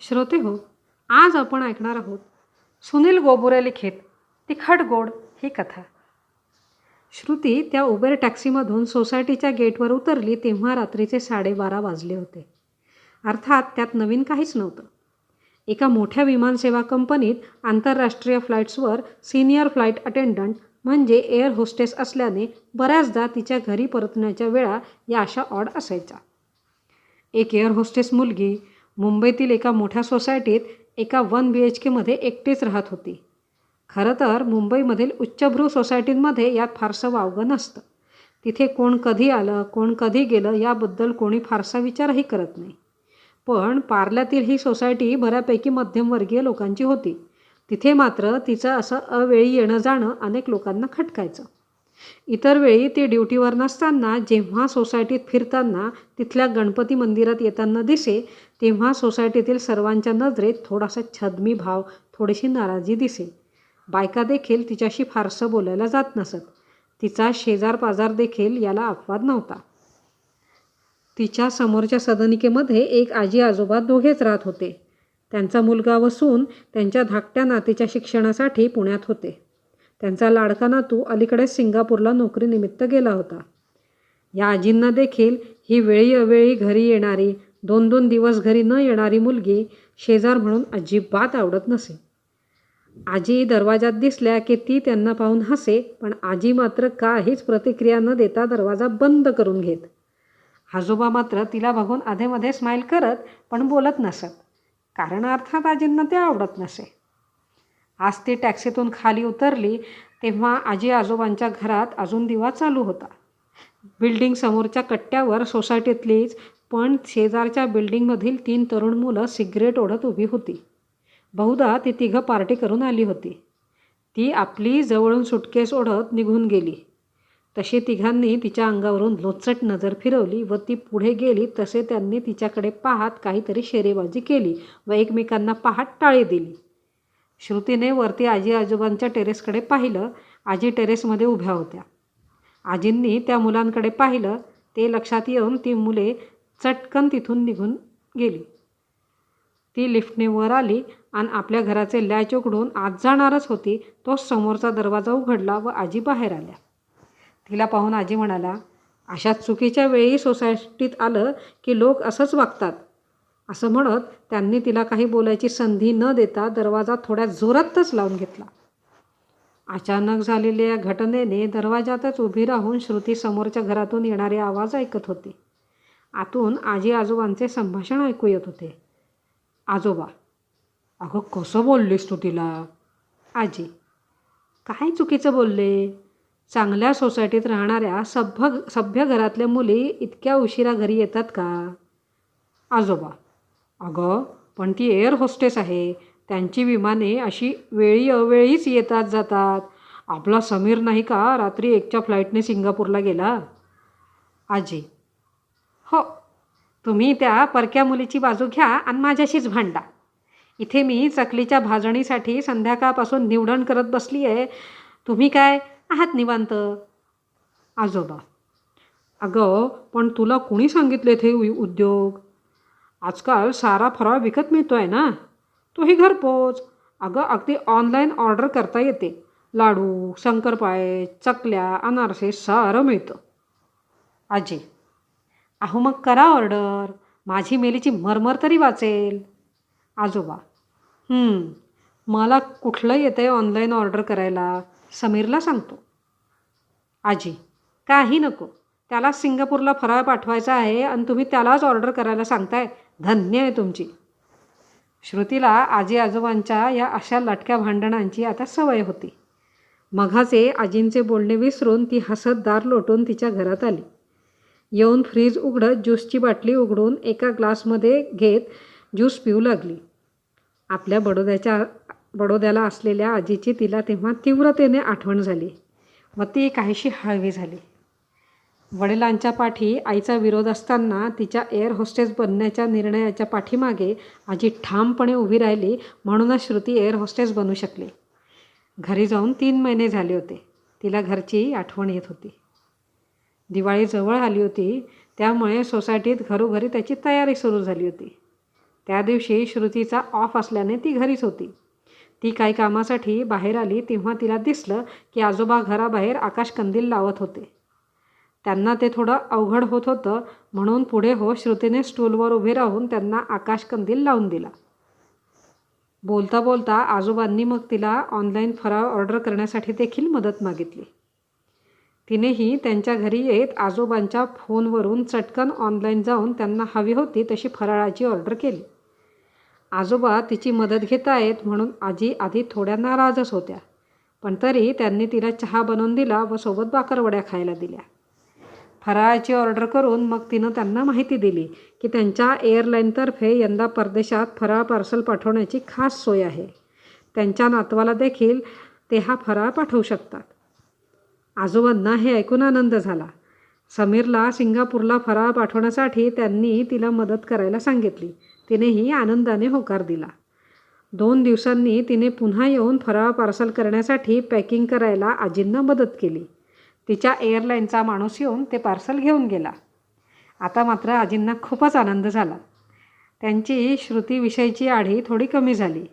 श्रोते हो आज आपण ऐकणार आहोत सुनील गोबुरे लिखित तिखट गोड ही कथा. श्रुती त्या उबेर टॅक्सीमधून सोसायटीच्या गेटवर उतरली तेव्हा रात्रीचे साडेबारा वाजले होते. अर्थात त्यात नवीन काहीच नव्हतं. एका मोठ्या विमानसेवा कंपनीत आंतरराष्ट्रीय फ्लाईट्सवर सिनियर फ्लाईट अटेंडंट म्हणजे एअर होस्टेस असल्याने बऱ्याचदा तिच्या घरी परतण्याच्या वेळा या अशा ऑड असायच्या. एक एअर होस्टेस मुलगी मुंबईतील एका मोठ्या सोसायटीत एका वन बी एच केमध्ये एकटीच राहत होती. खरं तर मुंबईमधील उच्चभ्रू सोसायटींमध्ये यात फारसं वावगं नसतं. तिथे कोण कधी आलं कोण कधी गेलं याबद्दल कोणी फारसा विचारही करत नाही. पण पार्ल्यातील ही सोसायटी बऱ्यापैकी मध्यमवर्गीय लोकांची होती. तिथे मात्र तिचं असं अवेळी येणं जाणं अनेक लोकांना खटकायचं. इतर वेळी ती ड्युटीवर नसताना जेव्हा सोसायटीत फिरताना तिथल्या गणपती मंदिरात येताना दिसे तेव्हा सोसायटीतील सर्वांच्या नजरेत थोडासा छदमी भाव थोडीशी नाराजी दिसे. बायका देखील तिच्याशी फारसं बोलायला जात नसत. तिचा शेजार पाजार देखील याला अपवाद नव्हता. तिच्या समोरच्या सदनिकेमध्ये एक आजी आजोबा दोघेच राहत होते. त्यांचा मुलगा वसून त्यांच्या धाकट्या नातीच्या शिक्षणासाठी पुण्यात होते. त्यांचा लाडका नातू अलीकडेच सिंगापूरला नोकरीनिमित्त गेला होता. या आजींना देखील ही वेळी अवेळी घरी येणारी दोन दोन दिवस घरी न येणारी मुलगी शेजार म्हणून अजिबात आवडत नसे. आजी दरवाजात दिसल्या की ती त्यांना पाहून हसे पण आजी मात्र काहीच प्रतिक्रिया न देता दरवाजा बंद करून घेत. आजोबा मात्र तिला बघून अधेमध्ये स्माईल करत पण बोलत नसत. कारण अर्थात आजींना ते आवडत नसे. आज ती टॅक्सीतून खाली उतरली तेव्हा आजी आजोबांच्या घरात अजून दिवा चालू होता. बिल्डिंग समोरच्या कट्ट्यावर सोसायटीतलीच पण शेजारच्या बिल्डिंगमधील तीन तरुण मुलं सिगरेट ओढत उभी होती. बहुधा ती तिघं पार्टी करून आली होती. ती आपली जवळून सुटकेस ओढत निघून गेली. तशी तिघांनी तिच्या अंगावरून लोचट नजर फिरवली व ती पुढे गेली तसे त्यांनी तिच्याकडे पाहत काहीतरी शेरेबाजी केली व एकमेकांना पाहत टाळी दिली. श्रुतीने वरती आजी आजोबांच्या टेरेसकडे पाहिलं. आजी टेरेसमध्ये उभ्या होत्या. आजींनी त्या मुलांकडे पाहिलं. ते लक्षात येऊन ती मुले चटकन तिथून निघून गेली. ती लिफ्टने वर आली आणि आपल्या घराचे लॅच उघडून आत जाणारच होती. तोच समोरचा दरवाजा उघडला व आजी बाहेर आल्या. तिला पाहून आजी म्हणाला अशा चुकीच्या वेळी सोसायटीत आलं की लोक असंच वागतात. असं म्हणत त्यांनी तिला काही बोलायची संधी न देता दरवाजा थोड्या जोरातच लावून घेतला. अचानक झालेल्या या घटनेने दरवाजातच उभी राहून श्रुती समोरच्या घरातून येणारे आवाज ऐकत होती. आतून आजी आजोबांचे संभाषण ऐकू येत होते. आजोबा अगं कसं बोललीस तू तिला? आजी काय चुकीचं बोलले? चांगल्या सोसायटीत राहणाऱ्या सभ्य सभ्य घरातल्या मुली इतक्या उशिरा घरी येतात का? आजोबा अगं पण ती एअर होस्टेस आहे. त्यांची विमाने अशी वेळी अवेळीच येतात जातात. आपला समीर नाही का रात्री एकच्या फ्लाईटने सिंगापूरला गेला? आजी हो तुम्ही त्या परक्या मुलीची बाजू घ्या आणि माझ्याशीच भांडा. इथे मी चकलीच्या भाजणीसाठी संध्याकाळपासून निवडण करत बसली आहे तुम्ही काय आहात निवांत? आजोबा. अगं पण तुला कुणी सांगितले ते उद्योग? आजकाल सारा फराळ विकत मिळतो आहे ना? तोही घरपोच. अगं अगदी ऑनलाईन ऑर्डर करता येते. लाडू शंकरपाळे चकल्या अनारसे सारं मिळतं. आजी अहो मग करा ऑर्डर. माझी मेलीची मरमर तरी वाचेल. आजोबा मला कुठलं येतं आहे ऑनलाईन ऑर्डर करायला? समीरला सांगतो. आजी काही नको. त्याला सिंगापूरला फराळ पाठवायचा आहे आणि तुम्ही त्यालाच ऑर्डर करायला सांगताय. धन्य आहे तुमची. श्रुतीला आजी आजोबांच्या या अशा लटक्या भांडणांची आता सवय होती. मघाचे आजींचे बोलणे विसरून ती हसत दार लोटून तिच्या घरात आली. येऊन फ्रीज उघडत ज्यूसची बाटली उघडून एका ग्लासमध्ये घेत ज्यूस पिऊ लागली. आपल्या बडोद्याच्या बडोद्याला असलेल्या आजीची तिला तेव्हा तीव्रतेने आठवण झाली. व ती काहीशी हळवी झाली. वडिलांच्या पाठी आईचा विरोध असताना तिच्या एअर होस्टेस बनण्याच्या निर्णयाच्या पाठीमागे आजी ठामपणे उभी राहिली म्हणूनच श्रुती एअर होस्टेस बनू शकली. घरी जाऊन तीन महिने झाले होते. तिला घरचीही आठवण येत होती. दिवाळी जवळ आली होती त्यामुळे सोसायटीत घरोघरी त्याची तयारी सुरू झाली होती. त्या दिवशी श्रुतीचा ऑफ असल्याने ती घरीच होती. ती काही कामासाठी बाहेर आली तेव्हा तिला दिसलं की आजोबा घराबाहेर आकाशकंदील लावत होते. त्यांना ते थोडं अवघड होत होतं म्हणून पुढे हो श्रुतीने स्टूलवर उभे राहून त्यांना आकाशकंदील लावून दिला. बोलता बोलता आजोबांनी मग तिला ऑनलाईन फराळ ऑर्डर करण्यासाठी देखील मदत मागितली. तिनेही त्यांच्या घरी येत आजोबांच्या फोनवरून चटकन ऑनलाईन जाऊन त्यांना हवी होती तशी फराळाची ऑर्डर केली. आजोबा तिची मदत घेत आहेत म्हणून आजी आधी थोड्या नाराजच होत्या. पण तरी त्यांनी तिला चहा बनवून दिला व सोबत बाकरवड्या खायला दिल्या. फराळाची ऑर्डर करून मग तिनं त्यांना माहिती दिली की त्यांच्या एअरलाईनतर्फे यंदा परदेशात फराळ पार्सल पाठवण्याची खास सोय आहे. त्यांच्या नातवाला देखील ते हा फराळ पाठवू शकतात. आजोबांना हे ऐकून आनंद झाला. समीरला सिंगापूरला फराळ पाठवण्यासाठी त्यांनी तिला मदत करायला सांगितली. तिनेही आनंदाने होकार दिला. दोन दिवसांनी तिने पुन्हा येऊन फराळ पार्सल करण्यासाठी पॅकिंग करायला आजींना मदत केली. तिच्या एअरलाईनचा माणूस येऊन ते पार्सल घेऊन गेला. आता मात्र आजींना खूपच आनंद झाला. त्यांची श्रुतीविषयीची आढी थोडी कमी झाली.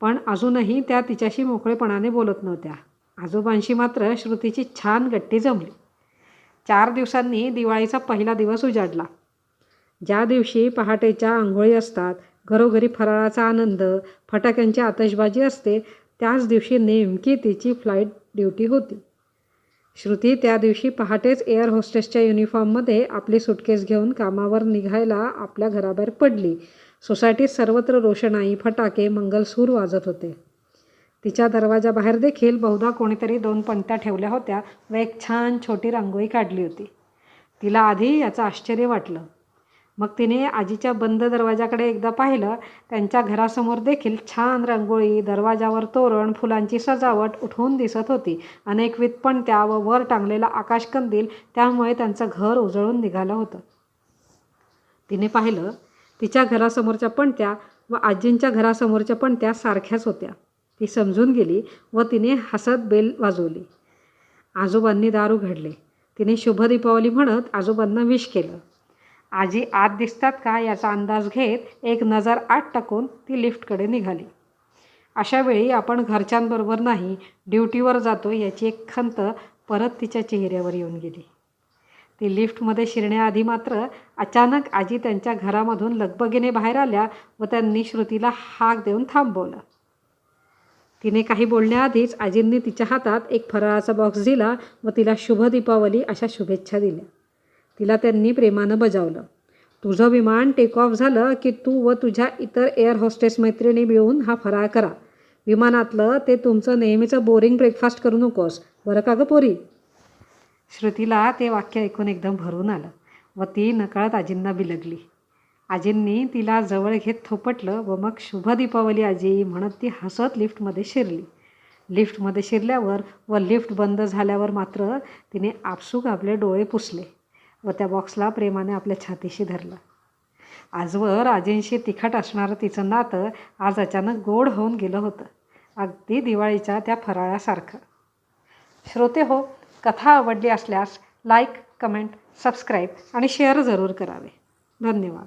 पण अजूनही त्या तिच्याशी मोकळेपणाने बोलत नव्हत्या. आजोबांशी मात्र श्रुतीची छान गट्टी जमली. चार दिवसांनी दिवाळीचा पहिला दिवस उजाडला. ज्या दिवशी पहाटेच्या आंघोळी असतात घरोघरी फराळाचा आनंद फटाक्यांची आतषबाजी असते त्याच दिवशी नेमकी तिची फ्लाईट ड्युटी होती. श्रुती त्या दिवशी पहाटेच एअर होस्टेसच्या युनिफॉर्ममध्ये आपली सुटकेस घेऊन कामावर निघायला आपल्या घराबाहेर पडली. सोसायटीत सर्वत्र रोषणाई फटाके मंगलसूर वाजत होते. तिच्या दरवाजाबाहेर देखील बहुधा कोणीतरी दोन पणत्या ठेवल्या होत्या व एक छान छोटी रांगोळी काढली होती. तिला आधी याचं आश्चर्य वाटलं. मग तिने आजीच्या बंद दरवाजाकडे एकदा पाहिलं त्यांच्या घरासमोर देखील छान रांगोळी दरवाजावर तोरण फुलांची सजावट उठवून दिसत होती. अनेकविध पणत्या व वर टांगलेला आकाशकंदील त्यामुळे त्यांचं घर उजळून निघालं होतं. तिने पाहिलं तिच्या घरासमोरच्या पणत्या व आजींच्या घरासमोरच्या पणत्या सारख्याच होत्या. ती समजून गेली व तिने हसत बेल वाजवली. आजोबांनी दार उघडले तिने शुभ दीपावली म्हणत आजोबांना विश केलं. आजी आत दिसतात का याचा अंदाज घेत एक नजर आत टाकून ती लिफ्टकडे निघाली. अशा वेळी आपण घरच्यांबरोबर नाही ड्युटीवर जातो याची एक खंत परत तिच्या चेहऱ्यावर येऊन गेली. ती लिफ्टमध्ये शिरण्याआधी मात्र अचानक आजी त्यांच्या घरामधून लगबगीने बाहेर आल्या व त्यांनी श्रुतीला हाक देऊन थांबवलं. तिने काही बोलण्याआधीच आजींनी तिच्या हातात एक फराळाचा बॉक्स दिला व तिला शुभ दीपावली अशा शुभेच्छा दिल्या. तिला त्यांनी प्रेमानं बजावलं. तुझं विमान टेक ऑफ झालं की तू व तुझ्या इतर एअर होस्टेस मैत्रिणी मिळून हा फराळ करा. विमानातलं ते तुमचं नेहमीचं बोरिंग ब्रेकफास्ट करू नकोस. बरं का गं पोरी? श्रुतीला ते वाक्य ऐकून एकदम भरून आलं व ती नकळत आजींना बिलगली. आजींनी तिला जवळ घेत थोपटलं व मग शुभ दीपावली आजी म्हणत ती हसत लिफ्टमध्ये शिरली. लिफ्टमध्ये शिरल्यावर व लिफ्ट बंद झाल्यावर मात्र तिने आपसूक आपले डोळे पुसले व त्या बॉक्सला प्रेमाने आपल्या छातीशी धरलं. आजवर आजींशी तिखट असणारं तिचं नातं आज अचानक गोड होऊन गेलं होतं. अगदी दिवाळीच्या त्या फराळासारखं. श्रोते हो कथा आवडली असल्यास लाईक कमेंट सबस्क्राईब आणि शेअर जरूर करावे. धन्यवाद.